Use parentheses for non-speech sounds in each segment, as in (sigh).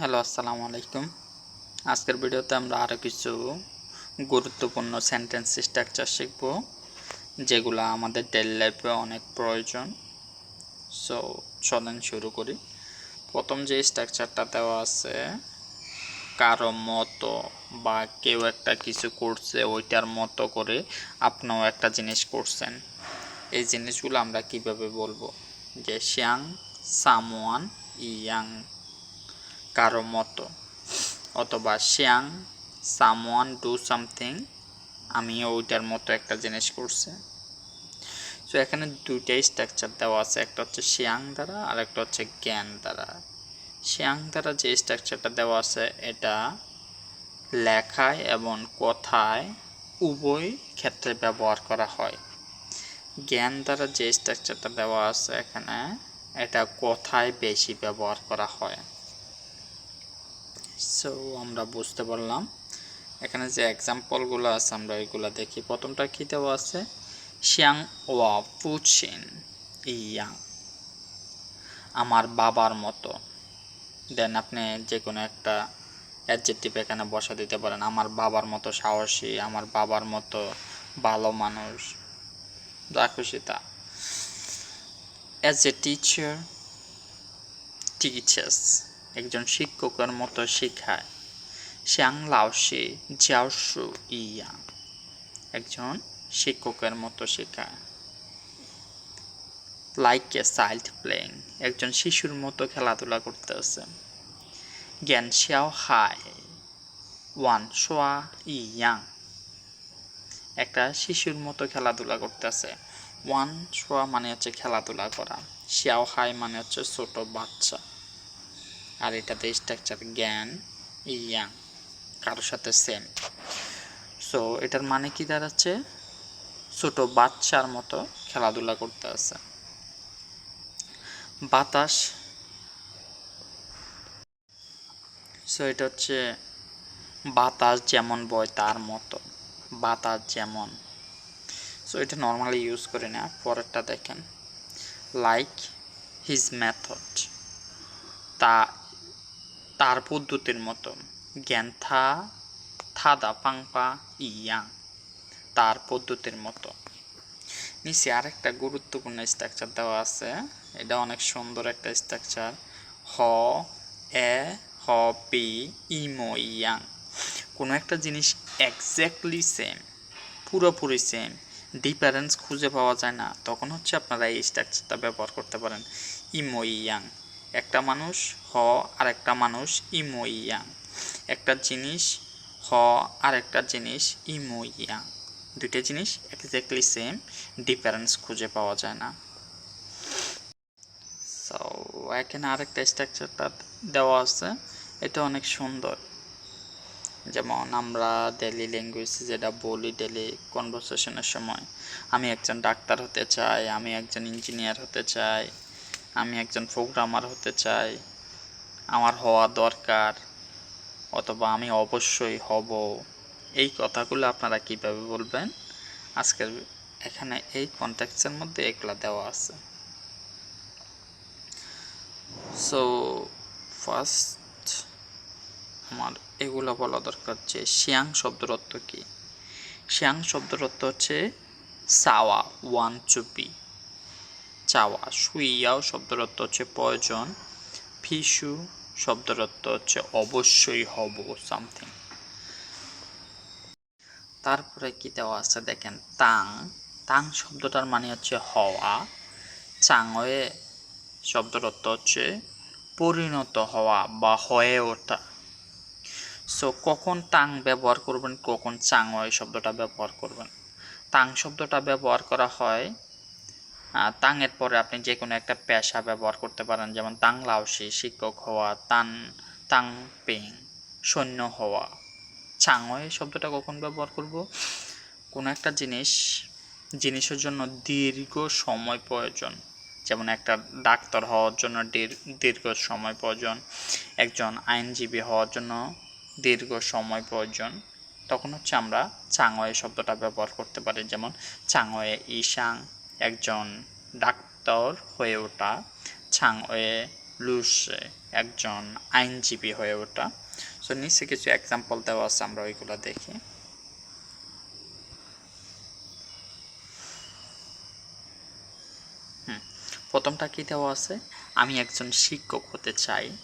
Hello, আসসালামু আলাইকুম। আজকের ভিডিওতে আমরা আরও কিছু গুরুত্বপূর্ণ সেন্টেন্স স্ট্রাকচার শিখব, যেগুলো আমাদের ডেলি লাইফে অনেক প্রয়োজন। সো চলেন শুরু করি। প্রথম যে স্ট্রাকচারটা দেওয়া আছে, কারও মতো বা কেউ একটা কিছু করছে, ওইটার মতো করে আপনিও একটা জিনিস করছেন। এই জিনিসগুলো আমরা কীভাবে বলব? যে শ্যাং সামওয়ান ইয়াং কারও মতো। অথবা শ্যাং সামওয়ান ডু সামথিং আমি ওইটার মতো একটা জিনিস করছে। সো এখানে দুইটাই স্ট্রাকচার দেওয়া আছে, একটা হচ্ছে শ্যাং দ্বারা, আর একটা হচ্ছে জ্ঞান দ্বারা। শ্যাং দ্বারা যে স্ট্রাকচারটা দেওয়া আছে, এটা লেখায় এবং কথায় উভয় ক্ষেত্রে ব্যবহার করা হয়। জ্ঞান দ্বারা যে স্ট্রাকচারটা দেওয়া আছে এখানে, এটা কথায় বেশি ব্যবহার করা হয়। সো আমরা বুঝতে পারলাম। এখানে যে এক্সাম্পলগুলো আছে, আমরা এগুলো দেখি। প্রথমটা কী দেওয়া আছে? শিয়াং ওয়া ফুচিন ইয়াং আমার বাবার মতো। দেন আপনি যে কোনো একটা অ্যাডজেক্টিভ এখানে বসা দিতে পারেন। আমার বাবার মতো সাহসী, আমার বাবার মতো ভালো মানুষ। যা খুশি তা। অ্যাজ এ টিচার টিচার্স একজন শিক্ষকের মতো শেখায়। শ্যাং লাওসি জিয়াওসু ইয়া। একজন শিক্ষকের মতো শেখায়। লাইক এ চাইল্ড প্লেইং একজন শিশুর মতো খেলাধুলা করতে আছে জ্ঞান শিয়াও হাই ওয়ান সোয়া ইয়াং একটা শিশুর মতো খেলাধুলা করতেছে। ওয়ান সোয়া মানে হচ্ছে খেলাধুলা করা। শিয়াও হাই মানে হচ্ছে ছোট বাচ্চা। আর এটাতে স্ট্রাকচার জ্ঞান ইয়াং কারোর সাথে সেম সো এটার মানে কি দাঁড়াচ্ছে? ছোট বাচ্চার মতো খেলাধুলা করতে আছে। বাতাস। সো এটা হচ্ছে বাতাস যেমন বয়, তার মতো। বাতাস যেমন। সো এটা নর্মালি ইউজ করি না, পরেরটা দেখেন। লাইক হিজ মেথড তা তার পদ্ধতির মতো। জ্ঞান থা থাদা পাংপা ইয়াং, তার পদ্ধতির মতো। নিচে আরেকটা গুরুত্বপূর্ণ স্ট্রাকচার দেওয়া আছে। এটা অনেক সুন্দর একটা স্ট্রাকচার হ, এ, হ, পি, ইমো, ইয়াং। কোনো একটা জিনিস এক্স্যাক্টলি সেম পুরোপুরি সেম ডিফারেন্স খুঁজে পাওয়া যায় না। তখন হচ্ছে আপনারা এই স্ট্রাকচারটা ব্যবহার করতে পারেন। ইমো, ইয়াং। একটা মানুষ, হ আর একটা মানুষ ইমো ইয়াং একটা জিনিস, হ আর একটা জিনিস ইমো ইয়াং দুইটা জিনিস এক্স্যাক্টলি সেম ডিফারেন্স খুঁজে পাওয়া যায় না। সো এখানে আরেকটা স্ট্রাকচারটা দেওয়া আছে, এটা অনেক সুন্দর। যেমন আমরা ডেলি ল্যাঙ্গুয়েজ যেটা বলি ডেলি কনভারসেশনের সময়, আমি একজন ডাক্তার হতে চাই, আমি একজন ইঞ্জিনিয়ার হতে চাই আমি একজন প্রোগ্রামার হতে চাই। আমার হওয়া দরকার, অথবা আমি অবশ্যই হব। এই কথাগুলো আপনারা কীভাবে বলবেন? আজকের এখানে এই কন্ট্যাক্টসের মধ্যে এগুলা দেওয়া আছে। সো ফার্স্ট আমার এগুলো বলা দরকার যে শিয়াং শব্দের অর্থ কী? শিয়াং শব্দের অর্থ হচ্ছে সাওয়া ওয়ান চুপি চাওয়া। সুইয়াও শব্দের অর্থ হচ্ছে প্রয়োজন। ফিসু শব্দের অর্থ হচ্ছে অবশ্যই হব সামথিং। তারপরে কি দেওয়া আছে দেখেন? তাং। তাং শব্দটার মানে হচ্ছে হওয়া। চাঙয়ে শব্দের অর্থ হচ্ছে পরিণত হওয়া বা হয়ে ওঠা। সো কখন তাং ব্যবহার করবেন, কখন চাঙয় শব্দটা ব্যবহার করবেন। তাং শব্দটা ব্যবহার করা হয় তাঙের পরে আপনি যে কোনো একটা পেশা ব্যবহার করতে পারেন, যেমন তাং লাউসি শিক্ষক হওয়া, তান, তাং পেং, সৈন্য হওয়া। চাঙয় শব্দটা কখন ব্যবহার করব? কোনো একটা জিনিস, জিনিসের জন্য দীর্ঘ সময় প্রয়োজন। যেমন একটা ডাক্তার হওয়ার জন্য দীর্ঘ সময় প্রয়োজন। একজন আইনজীবী হওয়ার জন্য দীর্ঘ সময় প্রয়োজন। তখন হচ্ছে আমরা চাঙয়ে শব্দটা ব্যবহার করতে পারি, যেমন চাঙয়ে ইসাং একজন ডাক্তার হয়ে ওঠা ছাংওয়ে লুসে একজন আইনজীবী হয়ে ওঠা। সো নিচে কিছু এক্সাম্পল দেওয়া আছে, আমরা ওইগুলো দেখি। প্রথমটা কি দেওয়া আছে? আমি একজন শিক্ষক হতে চাই।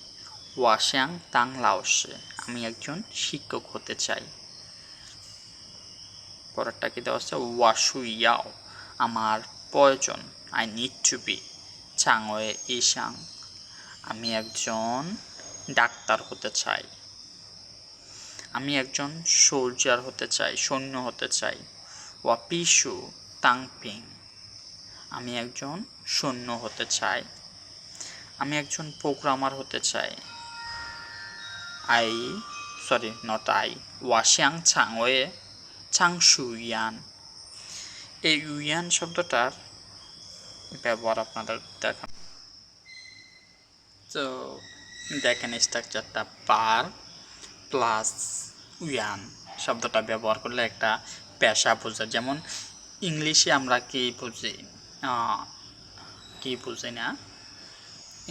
ওয়াশ্যাং তাং লাওসে, আমি একজন শিক্ষক হতে চাই। পরেরটা কি দেওয়া আছে? ওয়াশু ইয়াও আমার প্রয়োজন। আই নিড টু বি চাংওয়ে ইশাং। আমি একজন ডাক্তার হতে চাই। আমি একজন সোলজার হতে চাই, সৈন্য হতে চাই। ওয়া পিসু তাংপিং। আমি একজন সৈন্য হতে চাই। আমি একজন প্রোগ্রামার হতে চাই। আই সরি নট আই ওয়াশিয়াং চাংওয়ে চাংশু ইয়ান। এই ইউয়ান শব্দটার ব্যবহার আপনাদের দেখান। তো দেখেন স্ট্রাকচারটা পার প্লাস উয়ান শব্দটা ব্যবহার করলে একটা পেশা বোঝা। যেমন ইংলিশে আমরা কি বুঝি? কি বুঝি না?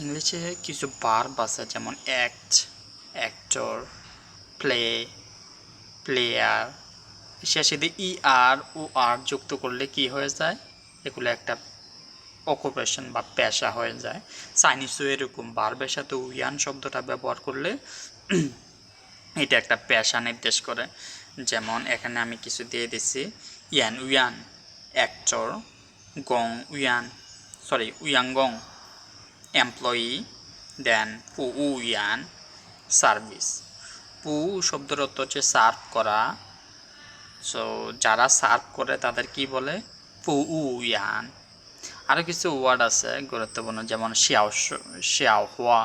ইংলিশে কিছু বার্ব আছে, যেমন অ্যাক্ট অ্যাক্টর প্লে প্লেয়ার শেষে দিয়ে ই আর ও আর যুক্ত করলে কি হয়ে যায়? এগুলো একটা অকুপেশন বা পেশা হয়ে যায়। চাইনিজও এরকম বারবের সাথে উইয়ান শব্দটা ব্যবহার করলে (clears throat) এটা একটা পেশা নির্দেশ করে। যেমন এখানে আমি কিছু দিয়ে দিছি, ইয়ান উয়ান অ্যাক্টর গং উয়ান সরি উয়াংগং এমপ্লয়ি দেন পু উয়ান সার্ভিস পু শব্দের অর্থ হচ্ছে সার্ভ করা সো যারা সার্ভ করে তাদের কি বলে? পু উয়ান আরও কিছু ওয়ার্ড আছে গুরুত্বপূর্ণ, যেমন শিয়াও শিয়াও হওয়া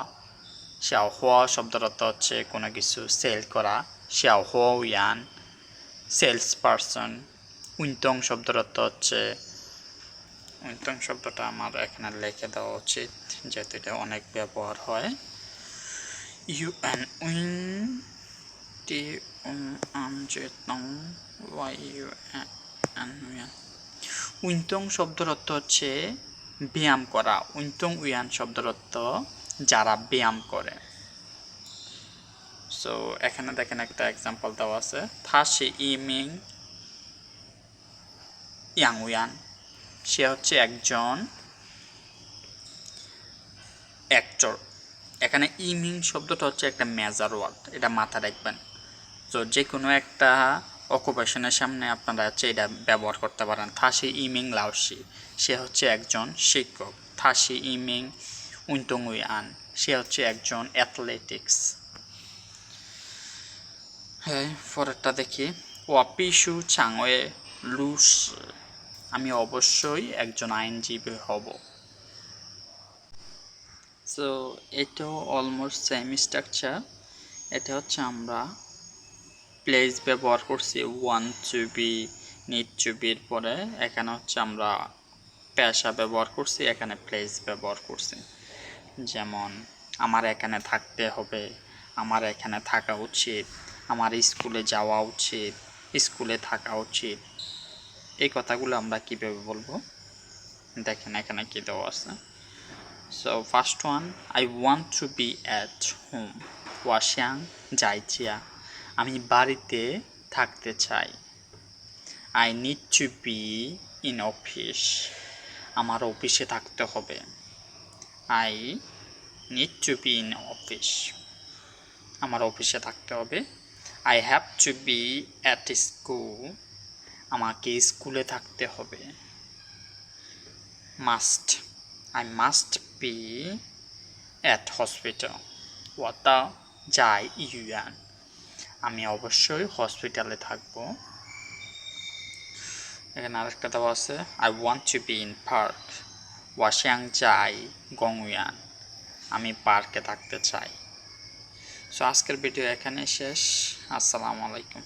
শিয়াও হওয়া শব্দের অর্থ হচ্ছে কোনো কিছু সেল করা। শিয়াও হওয়া ইয়ান সেলস পারসন উইন্তং শব্দের অর্থ হচ্ছে উইন্তং শব্দটা আমার এখানে লিখে দেওয়া উচিত, যেহেতু এটা অনেক ব্যবহার হয়। ইউ এন উইন ইউ উইন্তং শব্দের অর্থ হচ্ছে ব্যায়াম করা। উইন্তং উয়ান শব্দের অর্থ যারা ব্যায়াম করে। সো এখানে দেখেন একটা এক্সাম্পল দেওয়া আছে। থাসি ইমিং ইয়াং উয়ান সে হচ্ছে একজন অ্যাক্টর এখানে ইমিং শব্দটা হচ্ছে একটা মেজার ওয়ার্ড। এটা মাথা রাখবেন। তো যে কোনো একটা অকুপেশনের সামনে আপনারা হচ্ছে এটা ব্যবহার করতে পারেন। থাসি ইমিং লাউসি সে হচ্ছে একজন শিক্ষক। থাসি ইমিং উইন্তংউই আন সে হচ্ছে একজন অ্যাথলেটিক্স হ্যাঁ পরেরটা দেখি। ওয়াপিসু চাংওয়ে লুস আমি অবশ্যই একজন আইনজীবী হব। সো এটাও অলমোস্ট সেম স্ট্রাকচার এটা হচ্ছে আমরা প্লেস ব্যবহার করছি ওয়ান বি নিড বির পরে। এখানে হচ্ছে আমরা পেশা ব্যবহার করছি, এখানে প্লেস ব্যবহার করছি। যেমন, আমার এখানে থাকতে হবে, আমার এখানে থাকা উচিত, আমার স্কুলে যাওয়া উচিত, স্কুলে থাকা উচিত। এই কথাগুলো আমরা কীভাবে বলব? দেখেন এখানে কী দেওয়া আছে। So first one I want to be at home ওয়াশিয়াং জাইচিয়া আমি বাড়িতে থাকতে চাই। I need to be in office আমার অফিসে থাকতে হবে। I need to be in office আমার অফিসে থাকতে হবে। I have to be at school আমাকে স্কুলে থাকতে হবে। Must I must be at hospital ওয়াতা যাই ইউয়ান আমি অবশ্যই হসপিটালে থাকব। এখানে আরেকটা দেওয়া আছে I want to be in park ওয়াশিয়াং চাই গংউয়ান আমি পার্কে থাকতে চাই। সো আজকের ভিডিও এখানে শেষ। আসসালামু আলাইকুম।